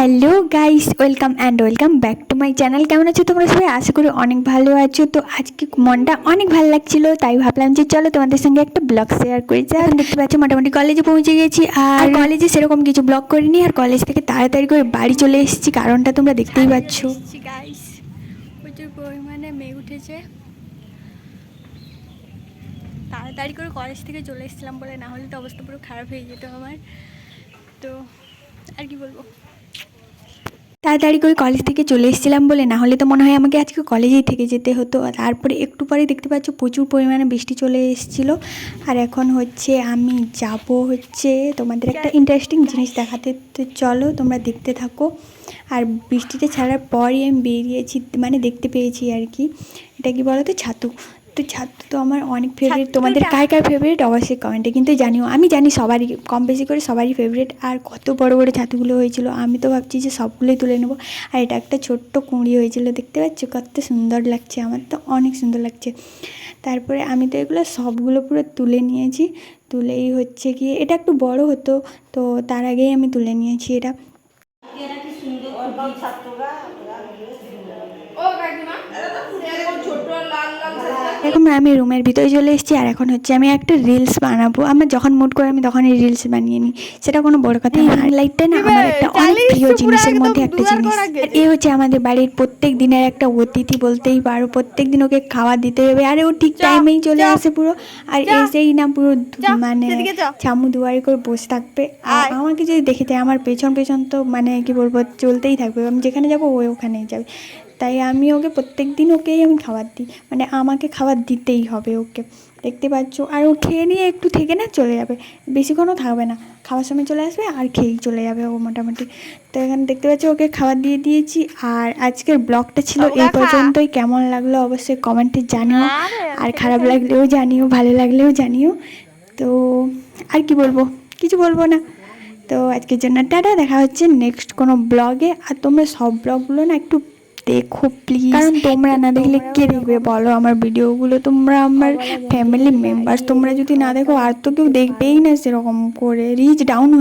Hello guys welcome and welcome back to my channel. কেমন আছো তোমরা সবাই? আশা করি অনেক ভালো আছো। তো আজকে মনটা অনেক ভালো লাগছিল তাই ভাবলাম যে চলো তোমাদের সঙ্গে একটা ব্লগ শেয়ার করি। যা দেখতে পাচ্ছ মোটামুটি কলেজে পৌঁছে গেছি। আর কলেজে সেরকম কিছু ব্লগ করিনি আর কলেজ থেকে তাড়াতাড়ি করে বাড়ি চলে এসেছি কারণটা তোমরা দেখতেই পাচ্ছ। গাইস প্রচুর পরিমাণে মেঘ উঠেছে। তাড়াতাড়ি করে কলেজ থেকে চলে এসেছিলাম বলে না হলে তো অবস্থা পুরো খারাপ হয়ে যেত আমার। তো আর কি বলব? তাড়াতাড়ি করে কলেজ থেকে চলে এসেছিলাম বলে, না হলে তো মনে হয় আমাকে আজকে কলেজেই থেকে যেতে হতো। তারপরে একটু পরে দেখতে পাচ্ছ প্রচুর পরিমাণে বৃষ্টি চলে এসেছিল। আর এখন হচ্ছে আমি যাব হচ্ছে তোমাদের একটা ইন্টারেস্টিং জিনিস দেখাতে। তো চলো তোমরা দেখতে থাকো। আর বৃষ্টিটা ছাড়ার পরই আমি বেরিয়েছি মানে দেখতে পেয়েছি আর কি। এটা কি বলো তো ছাতু। তো ছাতু তো আমার অনেক ফেভারিট তোমাদের কার কার ফেভারিট অবশ্যই কমেন্টে কিন্তু জানিও। আমি জানি সবারই কম বেশি করে সবারই ফেভারিট আর কত বড় বড় ছাতুগুলো হয়েছিল আমি তো ভাবছি যে সবগুলোই তুলে নেব। আর এটা একটা ছোট্ট কুঁড়ি হয়েছিল দেখতে পাচ্ছ? কত সুন্দর লাগছে আমার তো অনেক সুন্দর লাগছে। তারপরে আমি তো এগুলো সবগুলো পুরো তুলে নিয়েছি। তুলেই হচ্ছে কি এটা একটু বড় হতো তো তার আগেই আমি তুলে নিয়েছি এটা। ও কাকিমা এরকম ছোট লাল লাল এখন আমি রুমের ভিতরে চলে এসেছি আর এখন হচ্ছে আমি একটা রিলস বানাবো। আমার যখন মুড করে আমি তখনই রিলস বানিয়ে নিই। সেটা কোনো বড় কথা না। লাইটটা না আমার একটা অনেক প্রিয় জিনিসের মধ্যে একটা জিনিস। আর এ হচ্ছে আমাদের বাড়ির প্রত্যেক দিনের একটা অতিথি বলতেই পারো প্রত্যেক দিন ওকে খাবার দিতে হবে। আরে ও ঠিক টাইমেই চলে আসে পুরো। আর এসেই না পুরো মানে ছামু দুয়ারি করে বসে থাকবে। আর আমাকে যদি দেখে যায় আমার পেছন পেছন তো মানে কি বলব চলতেই থাকবে। আমি যেখানে যাব ও ওখানেই যাবে। তাই আমি ওকে প্রত্যেক দিন ওকেই আমি খাবার দিই। মানে আমাকে খাবার দিতেই হবে ওকে। দেখতে পাচ্ছ? আর ও খেয়ে নিয়ে একটু থেকে না চলে যাবে। বেশিক্ষণও থাকবে না। খাওয়ার সময় চলে আসবে আর খেয়েই চলে যাবে ও মোটামুটি। তো এখানে দেখতে পাচ্ছ ওকে খাবার দিয়ে দিয়েছি। আর আজকের ব্লগটা ছিল এই পর্যন্তই। কেমন লাগল অবশ্যই কমেন্টে জানিও। আর খারাপ লাগলেও জানিও ভালো লাগলেও জানিও। তো আর কি বলব? কিছু বলব না। তো আজকের জন্য টাটা। দেখা হচ্ছে নেক্সট কোনো ব্লগে। আর তোমরা সব ব্লগগুলো না একটু দেখো প্লিজ কারণ তোমরা না দেখলে কে দেখবে? বলো আমার ভিডিওগুলো। তোমরা আমার ফ্যামিলি মেম্বার তোমরা যদি না দেখো আর তো কেউ দেখবেই না সেরকম করে। রিচ ডাউন হয়ে